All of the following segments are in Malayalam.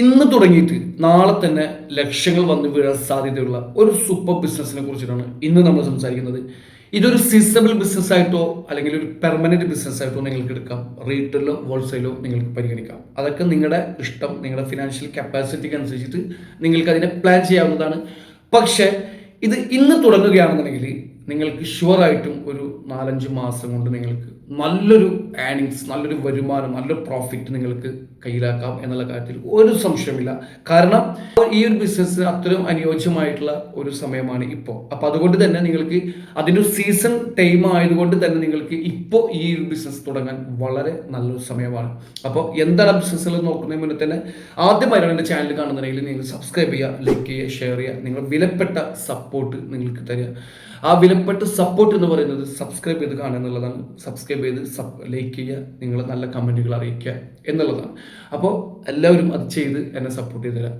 ഇന്ന് തുടങ്ങിയിട്ട് നാളെ തന്നെ ലക്ഷങ്ങൾ വന്ന് വീഴാൻ സാധ്യതയുള്ള ഒരു സൂപ്പർ ബിസിനസ്സിനെ കുറിച്ചിട്ടാണ് ഇന്ന് നമ്മൾ സംസാരിക്കുന്നത്. ഇതൊരു സീസണബിൾ ബിസിനസ് ആയിട്ടോ അല്ലെങ്കിൽ ഒരു പെർമനന്റ് ബിസിനസ് ആയിട്ടോ നിങ്ങൾക്ക് എടുക്കാം. റീറ്റെയിലോ ഹോൾസെയിലോ നിങ്ങൾക്ക് പരിഗണിക്കാം. അതൊക്കെ നിങ്ങളുടെ ഇഷ്ടം നിങ്ങളുടെ ഫിനാൻഷ്യൽ കപ്പാസിറ്റിക്ക് അനുസരിച്ചിട്ട് നിങ്ങൾക്ക് അതിനെ പ്ലാൻ ചെയ്യാവുന്നതാണ്. പക്ഷേ ഇത് ഇന്ന് തുടങ്ങുകയാണെന്നുണ്ടെങ്കിൽ നിങ്ങൾക്ക് ഷുവറായിട്ടും ഒരു നാലഞ്ച് മാസം കൊണ്ട് നിങ്ങൾക്ക് നല്ലൊരു ഏണിങ്സ് നല്ലൊരു വരുമാനം നല്ലൊരു പ്രോഫിറ്റ് നിങ്ങൾക്ക് കയ്യിലാക്കാം എന്നുള്ള കാര്യത്തിൽ ഒരു സംശയമില്ല കാരണം ഈ ഒരു ബിസിനസ് അത്രയും അനുയോജ്യമായിട്ടുള്ള ഒരു സമയമാണ് ഇപ്പോൾ. അപ്പോൾ അതുകൊണ്ട് തന്നെ നിങ്ങൾക്ക് അതിന്റെ ഒരു സീസൺ ടൈം ആയതുകൊണ്ട് തന്നെ നിങ്ങൾക്ക് ഇപ്പോൾ ഈ ഒരു ബിസിനസ് തുടങ്ങാൻ വളരെ നല്ലൊരു സമയമാണ്. അപ്പോൾ എന്താണ് ബിസിനസ്സുകൾ നോക്കുന്നതിന് മുന്നേ തന്നെ ആദ്യമായിട്ടാണ് എന്റെ ചാനൽ കാണുന്നുണ്ടെങ്കിൽ നിങ്ങൾ സബ്സ്ക്രൈബ് ചെയ്യുക ലൈക്ക് ചെയ്യുക ഷെയർ ചെയ്യുക. നിങ്ങൾ വിലപ്പെട്ട സപ്പോർട്ട് നിങ്ങൾക്ക് തരിക. ആ വിലപ്പെട്ട സപ്പോർട്ട് എന്ന് പറയുന്നത് സബ്സ്ക്രൈബ് ചെയ്ത് കാണുക എന്നുള്ളതാണ്. സബ്സ്ക്രൈബ് ചെയ്ത് സബ് ലൈക്ക് ചെയ്യുക നിങ്ങൾ നല്ല കമന്റുകൾ അറിയിക്കുക എന്നുള്ളതാണ്. അപ്പോൾ എല്ലാവരും അത് ചെയ്ത് എന്നെ സപ്പോർട്ട് ചെയ്ത് തരാം.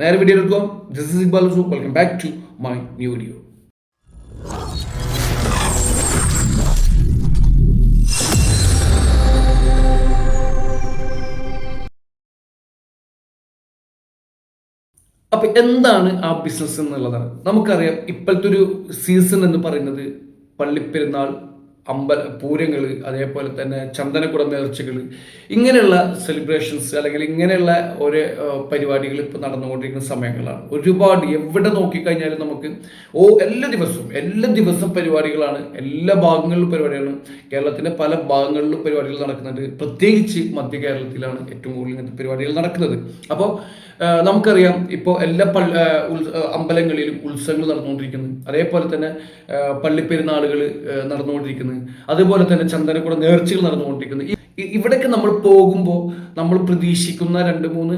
നേരെ വീഡിയോ എടുക്കുക this is Iqbal welcome back to my new video അപ്പൊ എന്താണ് ആ ബിസിനസ് എന്നുള്ളതാണ്. നമുക്കറിയാം ഇപ്പോഴത്തെ ഒരു സീസൺ എന്ന് പറയുന്നത് പള്ളിപ്പെരുന്നാൾ അമ്പല പൂരങ്ങൾ അതേപോലെ തന്നെ ചന്ദനക്കുട നേർച്ചകൾ ഇങ്ങനെയുള്ള സെലിബ്രേഷൻസ് അല്ലെങ്കിൽ ഇങ്ങനെയുള്ള ഒരു പരിപാടികൾ ഇപ്പോൾ നടന്നുകൊണ്ടിരിക്കുന്ന സമയങ്ങളാണ്. ഒരുപാട് എവിടെ നോക്കിക്കഴിഞ്ഞാലും നമുക്ക് ഓ എല്ലാ ദിവസവും എല്ലാ ദിവസവും പരിപാടികളാണ് എല്ലാ ഭാഗങ്ങളിലും പരിപാടികളാണ്. കേരളത്തിന്റെ പല ഭാഗങ്ങളിലും പരിപാടികൾ നടക്കുന്നുണ്ട്. പ്രത്യേകിച്ച് മധ്യ കേരളത്തിലാണ് ഏറ്റവും കൂടുതൽ ഇങ്ങനത്തെ പരിപാടികൾ നടക്കുന്നത്. അപ്പോൾ നമുക്കറിയാം ഇപ്പോൾ എല്ലാ പള്ളി അമ്പലങ്ങളിലും ഉത്സവങ്ങൾ നടന്നുകൊണ്ടിരിക്കുന്നു. അതേപോലെ തന്നെ പള്ളിപ്പെരുന്നാളുകൾ നടന്നുകൊണ്ടിരിക്കുന്നു. അതുപോലെ തന്നെ ചന്ദനക്കുട നേർച്ചകൾ നടന്നുകൊണ്ടിരിക്കുന്നു. ഇവിടേക്ക് നമ്മൾ പോകുമ്പോൾ നമ്മൾ പ്രതീക്ഷിക്കുന്ന രണ്ട് മൂന്ന്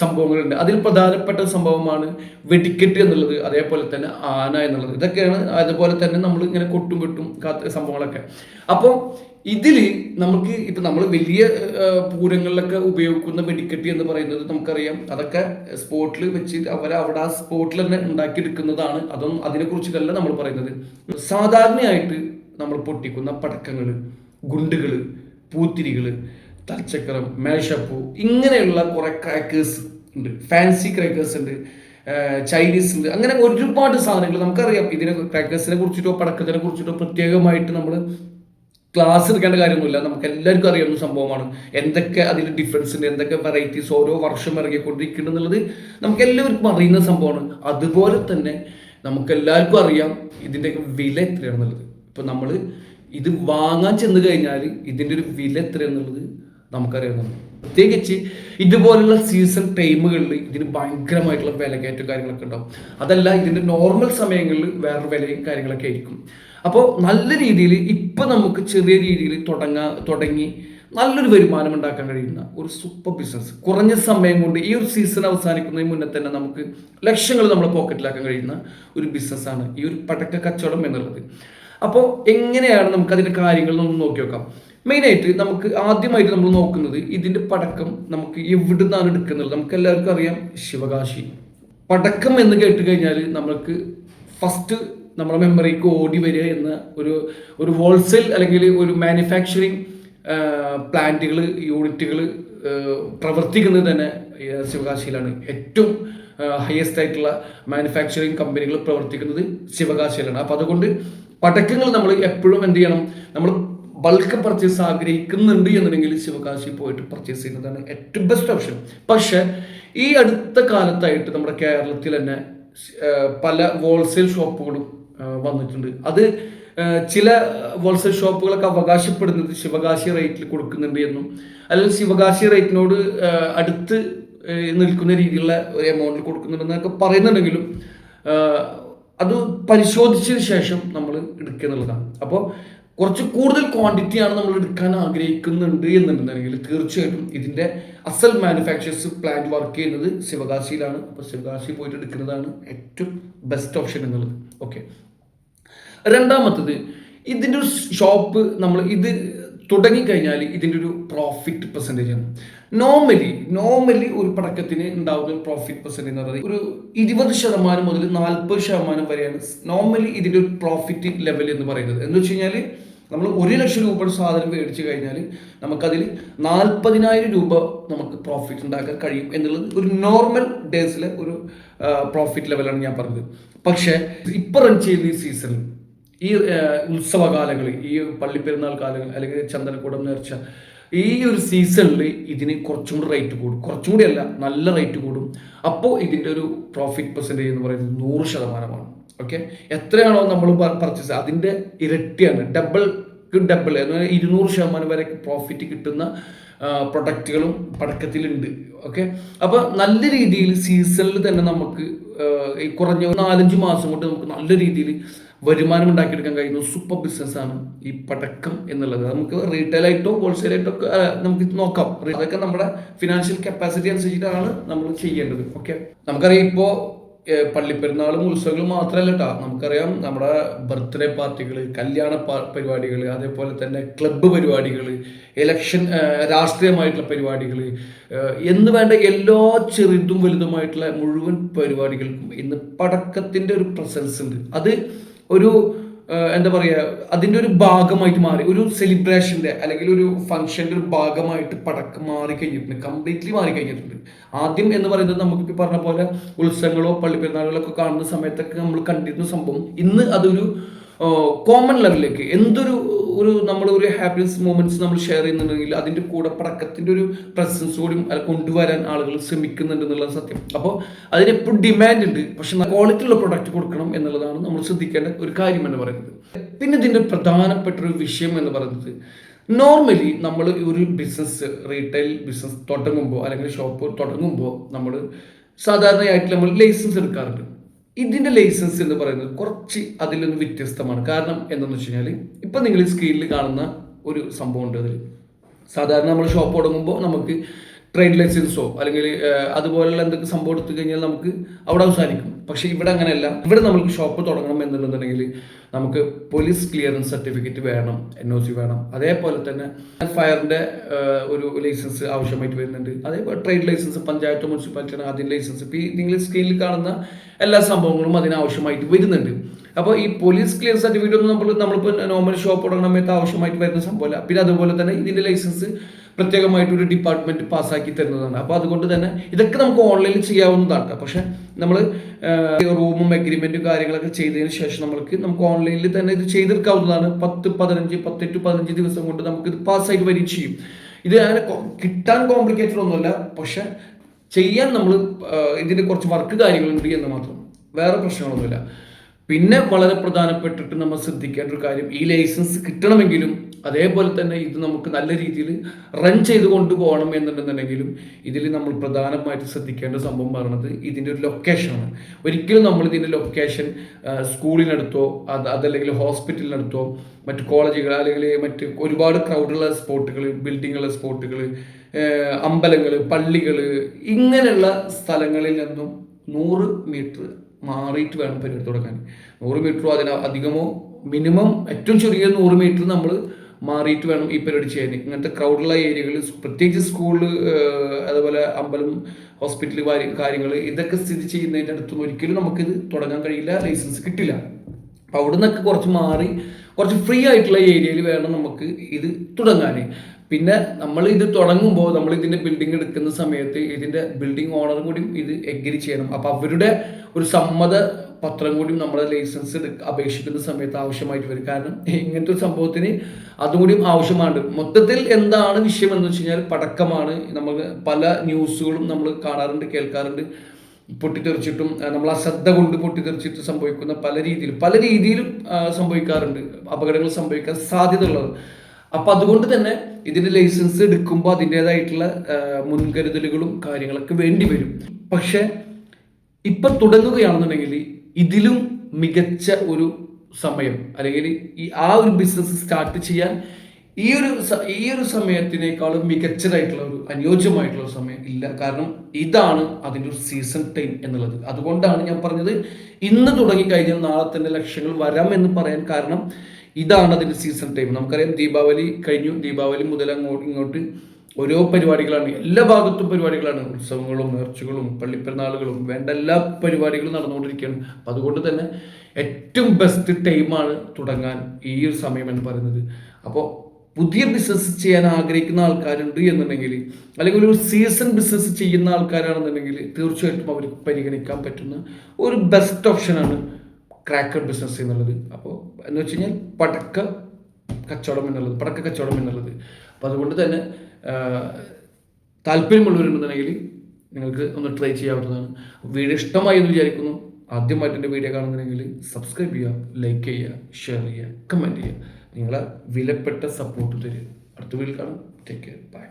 സംഭവങ്ങളുണ്ട്. അതിൽ പ്രധാനപ്പെട്ട സംഭവമാണ് വെടിക്കെട്ട് എന്നുള്ളത് അതേപോലെ തന്നെ ആന എന്നുള്ളത്. ഇതൊക്കെയാണ് അതുപോലെ തന്നെ നമ്മൾ ഇങ്ങനെ കൊട്ടും കെട്ടും കാത്ത സംഭവങ്ങളൊക്കെ. അപ്പോൾ ഇതിൽ നമുക്ക് ഇപ്പം നമ്മൾ വലിയ പൂരങ്ങളിലൊക്കെ ഉപയോഗിക്കുന്ന വെടിക്കെട്ടി എന്ന് പറയുന്നത് നമുക്കറിയാം. അതൊക്കെ സ്പോട്ടിൽ വെച്ച് അവർ അവിടെ ആ സ്പോട്ടിൽ തന്നെ ഉണ്ടാക്കിയെടുക്കുന്നതാണ്. അതൊന്നും അതിനെക്കുറിച്ചിട്ടല്ല നമ്മൾ പറയുന്നത്. സാധാരണയായിട്ട് നമ്മൾ പൊട്ടിക്കുന്ന പടക്കങ്ങൾ ഗുണ്ടുകൾ പൂത്തിരികൾ തൽച്ചക്രം മേശപ്പൂ ഇങ്ങനെയുള്ള കുറെ ക്രാക്കേഴ്സ് ഉണ്ട്. ഫാൻസി ക്രാക്കേഴ്സ് ഉണ്ട്. ചൈനീസ് ഉണ്ട്. അങ്ങനെ ഒരുപാട് സാധനങ്ങൾ നമുക്കറിയാം. ഇതിനെ ക്രാക്കേഴ്സിനെ കുറിച്ചിട്ടോ പടക്കത്തിനെ കുറിച്ചിട്ടോ പ്രത്യേകമായിട്ട് നമ്മൾ ക്ലാസ് എടുക്കേണ്ട കാര്യമൊന്നുമില്ല. നമുക്ക് എല്ലാവർക്കും അറിയാവുന്ന സംഭവമാണ്. എന്തൊക്കെ അതിൽ ഡിഫറൻസ് ഉണ്ട്? എന്തൊക്കെ വെറൈറ്റീസ് ഓരോ വർഷം ഇറങ്ങിക്കൊണ്ടിരിക്കുന്നു എന്നുള്ളത് നമുക്ക് എല്ലാവർക്കും അറിയുന്ന സംഭവമാണ്. അതുപോലെ തന്നെ നമുക്ക് എല്ലാവർക്കും അറിയാം ഇതിന്റെയൊക്കെ വില എത്രയാണെന്നുള്ളത്. ഇപ്പം നമ്മൾ ഇത് വാങ്ങാൻ ചെന്ന് കഴിഞ്ഞാൽ ഇതിന്റെ ഒരു വില എത്രയെന്നുള്ളത് നമുക്കറിയാവുന്നതാണ്. പ്രത്യേകിച്ച് ഇതുപോലുള്ള സീസൺ ടൈമുകളിൽ ഇതിന് ഭയങ്കരമായിട്ടുള്ള വിലകയറ്റം കാര്യങ്ങളൊക്കെ ഉണ്ടാവും. അതല്ല ഇതിന്റെ നോർമൽ സമയങ്ങളിൽ വേറൊരു വിലയും കാര്യങ്ങളൊക്കെ ആയിരിക്കും. അപ്പോൾ നല്ല രീതിയിൽ ഇപ്പം നമുക്ക് ചെറിയ രീതിയിൽ തുടങ്ങാ തുടങ്ങി നല്ലൊരു വരുമാനം ഉണ്ടാക്കാൻ കഴിയുന്ന ഒരു സൂപ്പർ ബിസിനസ് കുറഞ്ഞ സമയം കൊണ്ട് ഈ ഒരു സീസൺ അവസാനിക്കുന്നതിന് മുന്നേ തന്നെ നമുക്ക് ലക്ഷങ്ങൾ നമ്മുടെ പോക്കറ്റിലാക്കാൻ കഴിയുന്ന ഒരു ബിസിനസ്സാണ് ഈ ഒരു പടക്ക കച്ചവടം എന്നുള്ളത്. അപ്പോൾ എങ്ങനെയാണ് നമുക്ക് അതിന്റെ കാര്യങ്ങൾ ഒന്ന് നോക്കി നോക്കാം. മെയിനായിട്ട് നമുക്ക് ആദ്യമായിട്ട് നമ്മൾ നോക്കുന്നത് ഇതിന്റെ പടക്കം നമുക്ക് എവിടെ നിന്നാണ് എടുക്കുന്നത്? നമുക്ക് എല്ലാവർക്കും അറിയാം ശിവകാശി. പടക്കം എന്ന് കേട്ട് കഴിഞ്ഞാൽ നമ്മൾക്ക് ഫസ്റ്റ് നമ്മുടെ മെമ്മറിക്ക് ഓടി വരിക എന്ന ഒരു ഒരു ഹോൾസെയിൽ അല്ലെങ്കിൽ ഒരു മാനുഫാക്ചറിങ് പ്ലാന്റുകൾ യൂണിറ്റുകൾ പ്രവർത്തിക്കുന്നത് തന്നെ ശിവകാശിയിലാണ്. ഏറ്റവും ഹയസ്റ്റ് ആയിട്ടുള്ള മാനുഫാക്ചറിങ് കമ്പനികൾ പ്രവർത്തിക്കുന്നത് ശിവകാശിയിലാണ്. അപ്പോൾ അതുകൊണ്ട് പടക്കങ്ങൾ നമ്മൾ എപ്പോഴും എന്ത് ചെയ്യണം? നമ്മൾ ബൾക്ക് പർച്ചേസ് ആഗ്രഹിക്കുന്നുണ്ട് എന്നുണ്ടെങ്കിൽ ശിവകാശി പോയിട്ട് പർച്ചേസ് ചെയ്യുന്നതാണ് ഏറ്റവും ബെസ്റ്റ് ഓപ്ഷൻ പക്ഷെ ഈ അടുത്ത കാലത്തായിട്ട് നമ്മുടെ കേരളത്തിൽ തന്നെ പല ഹോൾസെയിൽ ഷോപ്പുകളും വന്നിട്ടുണ്ട്. അത് ചില ഹോൾസെയിൽ ഷോപ്പുകളൊക്കെ അവകാശപ്പെടുന്നത് ശിവകാശി റേറ്റിൽ കൊടുക്കുന്നുണ്ട് എന്നും അല്ലെങ്കിൽ ശിവകാശി റേറ്റിനോട് അടുത്ത് നിൽക്കുന്ന രീതിയിലുള്ള ഒരു എമൗണ്ടിൽ കൊടുക്കുന്നുണ്ടെന്നൊക്കെ പറയുന്നുണ്ടെങ്കിലും അത് പരിശോധിച്ചതിന് ശേഷം നമ്മൾ എടുക്കുക എന്നുള്ളതാണ്. അപ്പോൾ കുറച്ച് കൂടുതൽ ക്വാണ്ടിറ്റിയാണ് നമ്മൾ എടുക്കാൻ ആഗ്രഹിക്കുന്നുണ്ട് എന്നുണ്ടെന്നുണ്ടെങ്കിൽ തീർച്ചയായിട്ടും ഇതിന്റെ അസൽ മാനുഫാക്ചേഴ്സ് പ്ലാന്റ് വർക്ക് ചെയ്യുന്നത് ശിവകാശിയിലാണ്. അപ്പോൾ ശിവകാശി പോയിട്ട് എടുക്കുന്നതാണ് ഏറ്റവും ബെസ്റ്റ് ഓപ്ഷൻ എന്നുള്ളത്. ഓക്കെ രണ്ടാമത്തത് ഇതിന്റെ ഒരു ഷോപ്പ് നമ്മൾ ഇത് തുടങ്ങിക്കഴിഞ്ഞാൽ ഇതിന്റെ ഒരു പ്രോഫിറ്റ് പെർസെന്റേജ് ആണ്. നോർമലി നോർമലി ഒരു പടക്കത്തിന് ഉണ്ടാവുന്ന പ്രോഫിറ്റ് പെർസെന്റേജ് എന്ന് പറയുന്നത് ഒരു ഇരുപത് ശതമാനം മുതൽ നാൽപ്പത് ശതമാനം വരെയാണ് നോർമലി ഇതിന്റെ ഒരു പ്രോഫിറ്റ് ലെവൽ എന്ന് പറയുന്നത്. എന്ന് വെച്ച് കഴിഞ്ഞാൽ നമ്മൾ ഒരു ലക്ഷം രൂപ സാധനം മേടിച്ചു കഴിഞ്ഞാൽ നമുക്കതിൽ നാൽപ്പതിനായിരം രൂപ നമുക്ക് പ്രോഫിറ്റ് ഉണ്ടാക്കാൻ കഴിയും എന്നുള്ളത് ഒരു നോർമൽ ഡേയ്സിലെ ഒരു പ്രോഫിറ്റ് ലെവലാണ് ഞാൻ പറഞ്ഞത്. പക്ഷേ ഇപ്പം റൺ ചെയ്യുന്ന ഈ സീസണിൽ ഈ ഉത്സവകാലങ്ങളിൽ ഈ പള്ളിപ്പെരുന്നാൾ കാലങ്ങൾ അല്ലെങ്കിൽ ചന്ദനക്കൂടം നേർച്ച ഈ ഒരു സീസണിൽ ഇതിന് കുറച്ചും കൂടി റേറ്റ് കൂടും. കുറച്ചും കൂടി അല്ല നല്ല റേറ്റ് കൂടും. അപ്പോൾ ഇതിന്റെ ഒരു പ്രോഫിറ്റ് പെർസെന്റേജ് എന്ന് പറയുന്നത് നൂറ് ശതമാനമാണ്. ഓക്കെ എത്രയാണോ നമ്മൾ പർച്ചേസ് അതിന്റെ ഇരട്ടിയാണ്. ഡബിൾ ഡബിൾ എന്ന് പറഞ്ഞാൽ ഇരുന്നൂറ് ശതമാനം വരെ പ്രോഫിറ്റ് കിട്ടുന്ന പ്രൊഡക്റ്റുകളും പടക്കത്തിലുണ്ട്. ഓക്കെ അപ്പോൾ നല്ല രീതിയിൽ സീസണിൽ തന്നെ നമുക്ക് ഈ കുറഞ്ഞ നാലഞ്ച് മാസം കൊണ്ട് നമുക്ക് നല്ല രീതിയിൽ വരുമാനം ഉണ്ടാക്കിയെടുക്കാൻ കഴിയുന്ന സൂപ്പർ ബിസിനസ്സാണ് ഈ പടക്കം എന്നുള്ളത്. നമുക്ക് റീറ്റെയിൽ ആയിട്ടോ ഹോൾസെയിൽ ആയിട്ടോ നമുക്ക് നോക്കാം. അതൊക്കെ നമ്മുടെ ഫിനാൻഷ്യൽ കപ്പാസിറ്റി അനുസരിച്ചിട്ടാണ് നമ്മൾ ചെയ്യേണ്ടത്. ഓക്കെ നമുക്കറിയാം ഇപ്പോൾ പള്ളിപ്പെരുന്നാളും ഉത്സവങ്ങളും മാത്രമല്ല കേട്ടോ നമുക്കറിയാം നമ്മുടെ ബർത്ത്ഡേ പാർട്ടികൾ കല്യാണ പരിപാടികൾ അതേപോലെ തന്നെ ക്ലബ്ബ് പരിപാടികൾ ഇലക്ഷൻ രാഷ്ട്രീയമായിട്ടുള്ള പരിപാടികൾ എന്ന് വേണ്ട എല്ലാ ചെറുതും വലുതുമായിട്ടുള്ള മുഴുവൻ പരിപാടികൾക്കും ഇന്ന് പടക്കത്തിന്റെ ഒരു പ്രസൻസ് ഉണ്ട്. അത് ഒരു എന്താ പറയുക അതിന്റെ ഒരു ഭാഗമായിട്ട് മാറി ഒരു സെലിബ്രേഷന്റെ അല്ലെങ്കിൽ ഒരു ഫംഗ്ഷന്റെ ഒരു ഭാഗമായിട്ട് പടക്കം മാറി കഴിഞ്ഞിട്ടുണ്ട് കംപ്ലീറ്റ്ലി മാറി കഴിഞ്ഞിട്ടുണ്ട് ആദ്യം എന്ന് പറയുന്നത് നമുക്കിപ്പോൾ പറഞ്ഞ പോലെ ഉത്സവങ്ങളോ പള്ളിപ്പെരുന്നാളുകളൊക്കെ കാണുന്ന സമയത്തൊക്കെ നമ്മൾ കണ്ടിരുന്ന സംഭവം ഇന്ന് അതൊരു കോമൺ ലെവലിലേക്ക് എന്തൊരു ഒരു നമ്മൾ ഒരു ഹാപ്പിനെസ് മൂമെന്റ്സ് നമ്മൾ ഷെയർ ചെയ്യുന്നുണ്ടെങ്കിൽ അതിന്റെ കൂടെ പടക്കത്തിന്റെ ഒരു പ്രസൻസ് കൂടി കൊണ്ടുവരാൻ ആളുകൾ ശ്രമിക്കുന്നുണ്ട് എന്നുള്ള സത്യം. അപ്പോൾ അതിനെപ്പോഴും ഡിമാൻഡ് ഉണ്ട്. പക്ഷെ ക്വാളിറ്റി ഉള്ള പ്രൊഡക്റ്റ് കൊടുക്കണം എന്നുള്ളതാണ് നമ്മൾ ശ്രദ്ധിക്കേണ്ട ഒരു കാര്യം എന്ന് പറയുന്നത്. പിന്നെ ഇതിന്റെ പ്രധാനപ്പെട്ട ഒരു വിഷയം എന്ന് പറയുന്നത് നോർമലി നമ്മൾ ഒരു ബിസിനസ് റീറ്റെയിൽ ബിസിനസ് തുടങ്ങുമ്പോൾ അല്ലെങ്കിൽ ഷോപ്പ് തുടങ്ങുമ്പോൾ നമ്മൾ സാധാരണയായിട്ട് നമ്മൾ ലൈസൻസ് എടുക്കാറുണ്ട്. ഇതിന്റെ ലൈസൻസ് എന്ന് പറയുന്നത് കുറച്ച് അതിൽ നിന്ന് വ്യത്യസ്തമാണ്. കാരണം എന്താണെന്ന് വെച്ച് കഴിഞ്ഞാൽ ഇപ്പം നിങ്ങൾ സ്ക്രീനിൽ കാണുന്ന ഒരു സംഭവം ഉണ്ട് അതിൽ സാധാരണ നമ്മൾ ഷോപ്പ് തുടങ്ങുമ്പോൾ നമുക്ക് ട്രേഡ് ലൈസൻസോ അല്ലെങ്കിൽ അതുപോലെയുള്ള എന്തൊക്കെ സംഭവം എടുത്തു കഴിഞ്ഞാൽ നമുക്ക് അവിടെ അവസാനിക്കും. പക്ഷേ ഇവിടെ അങ്ങനെയല്ല. ഇവിടെ നമുക്ക് ഷോപ്പ് തുടങ്ങണം എന്നുണ്ടെന്നുണ്ടെങ്കിൽ നമുക്ക് പോലീസ് ക്ലിയറൻസ് സർട്ടിഫിക്കറ്റ് വേണം എൻ ഒ സി വേണം. അതേപോലെ തന്നെ ഫയറിന്റെ ഒരു ലൈസൻസ് ആവശ്യമായിട്ട് വരുന്നുണ്ട്. അതേപോലെ ട്രേഡ് ലൈസൻസ് പഞ്ചായത്ത് മുനിസിപ്പാലിറ്റിയാണ് അതിന്റെ ലൈസൻസ് ഇപ്പോൾ ഈ നിങ്ങൾ സ്ക്രീനിൽ കാണുന്ന എല്ലാ സംഭവങ്ങളും അതിനാവശ്യമായിട്ട് വരുന്നുണ്ട്. അപ്പോൾ ഈ പോലീസ് ക്ലിയർ സർട്ടിഫിക്കറ്റ് ഒന്നും നമ്മൾ നമ്മളിപ്പോൾ നോർമൽ ഷോപ്പ് സമയത്ത് ആവശ്യമായിട്ട് വരുന്ന സംഭവമല്ല. പിന്നെ അതുപോലെ തന്നെ ഇതിന്റെ ലൈസൻസ് പ്രത്യേകമായിട്ട് ഒരു ഡിപ്പാർട്ട്മെന്റ് പാസ്സാക്കി തരുന്നതാണ്. അപ്പോൾ അതുകൊണ്ട് തന്നെ ഇതൊക്കെ നമുക്ക് ഓൺലൈനിൽ ചെയ്യാവുന്നതാണ് പക്ഷെ നമ്മൾ റൂമും അഗ്രിമെന്റും കാര്യങ്ങളൊക്കെ ചെയ്തതിന് ശേഷം നമുക്ക് നമുക്ക് ഓൺലൈനിൽ തന്നെ ഇത് ചെയ്തെടുക്കാവുന്നതാണ്. പത്ത് പതിനഞ്ച് പത്ത് ടു പതിനഞ്ച് ദിവസം കൊണ്ട് നമുക്ക് ഇത് പാസ്സായിട്ട് വരികയും ചെയ്യും. ഇത് അങ്ങനെ കിട്ടാൻ കോംപ്ലിക്കേറ്റഡ് ഒന്നുമല്ല. പക്ഷെ ചെയ്യാൻ നമ്മൾ ഇതിന് കുറച്ച് വർക്ക് കാര്യങ്ങളുണ്ട് എന്ന് മാത്രം. വേറെ പ്രശ്നങ്ങളൊന്നുമില്ല. പിന്നെ വളരെ പ്രധാനപ്പെട്ടിട്ട് നമ്മൾ ശ്രദ്ധിക്കേണ്ട ഒരു കാര്യം ഈ ലൈസൻസ് കിട്ടണമെങ്കിലും അതേപോലെ തന്നെ ഇത് നമുക്ക് നല്ല രീതിയിൽ റൺ ചെയ്ത് കൊണ്ടുപോകണം എന്നുണ്ടെന്നുണ്ടെങ്കിലും ഇതിൽ നമ്മൾ പ്രധാനമായിട്ട് ശ്രദ്ധിക്കേണ്ട സംഭവം പറയുന്നത് ഇതിന്റെ ഒരു ലൊക്കേഷനാണ് ഒരിക്കലും നമ്മൾ ഇതിന്റെ ലൊക്കേഷൻ സ്കൂളിനടുത്തോ അത് അതല്ലെങ്കിൽ ഹോസ്പിറ്റലിനടുത്തോ മറ്റ് കോളേജുകൾ അല്ലെങ്കിൽ മറ്റ് ഒരുപാട് ക്രൗഡുള്ള സ്പോട്ടുകൾ ബിൽഡിങ്ങുള്ള സ്പോട്ടുകൾ അമ്പലങ്ങൾ പള്ളികൾ ഇങ്ങനെയുള്ള സ്ഥലങ്ങളിൽ നിന്നും നൂറ് മീറ്റർ മാറിയിട്ട് വേണം പരിപാടി തുടങ്ങാൻ നൂറ് മീറ്ററോ അതിന് അധികമോ മിനിമം ഏറ്റവും ചെറിയ നൂറ് മീറ്റർ നമ്മൾ മാറിയിട്ട് വേണം ഈ പരിപാടി ചെയ്യാൻ. ഇങ്ങനത്തെ ക്രൗഡുള്ള ഏരിയകളിൽ പ്രത്യേകിച്ച് സ്കൂളിൽ അതുപോലെ അമ്പലം ഹോസ്പിറ്റൽ കാര്യങ്ങൾ ഇതൊക്കെ സ്ഥിതി ചെയ്യുന്നതിന്റെ അടുത്തും ഒരിക്കലും നമുക്കിത് തുടങ്ങാൻ കഴിയില്ല ലൈസൻസ് കിട്ടില്ല. അപ്പോൾ അവിടെ നിന്നൊക്കെ കുറച്ച് മാറി കുറച്ച് ഫ്രീ ആയിട്ടുള്ള ഏരിയയിൽ വേണം നമുക്ക് ഇത് തുടങ്ങാൻ പിന്നെ നമ്മൾ ഇത് തുടങ്ങുമ്പോൾ നമ്മൾ ഇതിന്റെ ബിൽഡിംഗ് എടുക്കുന്ന സമയത്ത് ഇതിന്റെ ബിൽഡിംഗ് ഓണർ കൂടി ഇത് എഗ്രി ചെയ്യണം. അപ്പോൾ അവരുടെ ഒരു സമ്മത പത്രം കൂടിയും നമ്മുടെ ലൈസൻസ് അപേക്ഷിക്കുന്ന സമയത്ത് ആവശ്യമായിട്ട് വരും. കാരണം ഇങ്ങനത്തെ ഒരു സംഭവത്തിന് അതും കൂടിയും ആവശ്യമാണ് മൊത്തത്തിൽ എന്താണ് വിഷയം എന്ന് വെച്ച് കഴിഞ്ഞാൽ പടക്കമാണ്. നമ്മൾ പല ന്യൂസുകളും നമ്മൾ കാണാറുണ്ട് കേൾക്കാറുണ്ട്. പൊട്ടിത്തെറിച്ചിട്ടും നമ്മൾ അശ്രദ്ധ കൊണ്ട് പൊട്ടിത്തെറിച്ചിട്ട് സംഭവിക്കുന്ന പല രീതിയിലും പല രീതിയിലും സംഭവിക്കാറുണ്ട്. അപകടങ്ങൾ സംഭവിക്കാൻ സാധ്യതയുള്ളത്. അപ്പം അതുകൊണ്ട് തന്നെ ഇതിന്റെ ലൈസൻസ് എടുക്കുമ്പോൾ അതിന്റെതായിട്ടുള്ള മുൻകരുതലുകളും കാര്യങ്ങളൊക്കെ വേണ്ടി വരും. പക്ഷേ ഇപ്പം തുടങ്ങുകയാണെന്നുണ്ടെങ്കിൽ ഇതിലും മികച്ച ഒരു സമയം അല്ലെങ്കിൽ ഈ ആ ഒരു ബിസിനസ് സ്റ്റാർട്ട് ചെയ്യാൻ ഈ ഒരു ഈ ഒരു സമയത്തിനേക്കാളും മികച്ചതായിട്ടുള്ള ഒരു അനുയോജ്യമായിട്ടുള്ള സമയം ഇല്ല. കാരണം ഇതാണ് അതിന്റെ ഒരു സീസൺ ടൈം എന്നുള്ളത്. അതുകൊണ്ടാണ് ഞാൻ പറഞ്ഞത് ഇന്ന് തുടങ്ങി കഴിഞ്ഞാൽ നാളെ തന്നെ ലക്ഷ്യങ്ങൾ വരാം എന്ന് പറയാൻ കാരണം ഇതാണ് അതിന്റെ സീസൺ ടൈം നമുക്കറിയാം ദീപാവലി കഴിഞ്ഞു. ദീപാവലി മുതൽ അങ്ങോട്ട് ഇങ്ങോട്ട് ഓരോ പരിപാടികളാണ്. എല്ലാ ഭാഗത്തും പരിപാടികളാണ്. ഉത്സവങ്ങളും നേർച്ചകളും പള്ളിപ്പെരുന്നാളുകളും വേണ്ട എല്ലാ പരിപാടികളും നടന്നുകൊണ്ടിരിക്കുകയാണ്. അപ്പം അതുകൊണ്ട് തന്നെ ഏറ്റവും ബെസ്റ്റ് ടൈമാണ് തുടങ്ങാൻ ഈ ഒരു സമയം എന്ന് പറയുന്നത്. അപ്പോൾ പുതിയ ബിസിനസ് ചെയ്യാൻ ആഗ്രഹിക്കുന്ന ആൾക്കാരുണ്ട് എന്നുണ്ടെങ്കിൽ അല്ലെങ്കിൽ ഒരു സീസൺ ബിസിനസ് ചെയ്യുന്ന ആൾക്കാരാണെന്നുണ്ടെങ്കിൽ തീർച്ചയായിട്ടും അവർക്ക് പരിഗണിക്കാൻ പറ്റുന്ന ഒരു ബെസ്റ്റ് ഓപ്ഷനാണ് ക്രാക്കർ ബിസിനസ് എന്നുള്ളത്. അപ്പോൾ എന്ന് വെച്ച് കഴിഞ്ഞാൽ പടക്ക കച്ചവടം എന്നുള്ളത് പടക്ക കച്ചവടം എന്നുള്ളത്. അപ്പോൾ അതുകൊണ്ട് തന്നെ താല്പര്യമുള്ളവരുണ്ടെന്നുണ്ടെങ്കിൽ നിങ്ങൾക്ക് ഒന്ന് ട്രൈ ചെയ്യാവുന്നതാണ്. വീഡിയോ ഇഷ്ടമായി എന്ന് വിചാരിക്കുന്നു. ആദ്യമായിട്ട് എന്റെ വീഡിയോ കാണുന്നുണ്ടെങ്കിൽ സബ്സ്ക്രൈബ് ചെയ്യുക ലൈക്ക് ചെയ്യുക ഷെയർ ചെയ്യുക കമന്റ് ചെയ്യുക. നിങ്ങളെ വിലപ്പെട്ട സപ്പോർട്ട് തരിക അടുത്ത വീഡിയോ കാണാം. Take care bye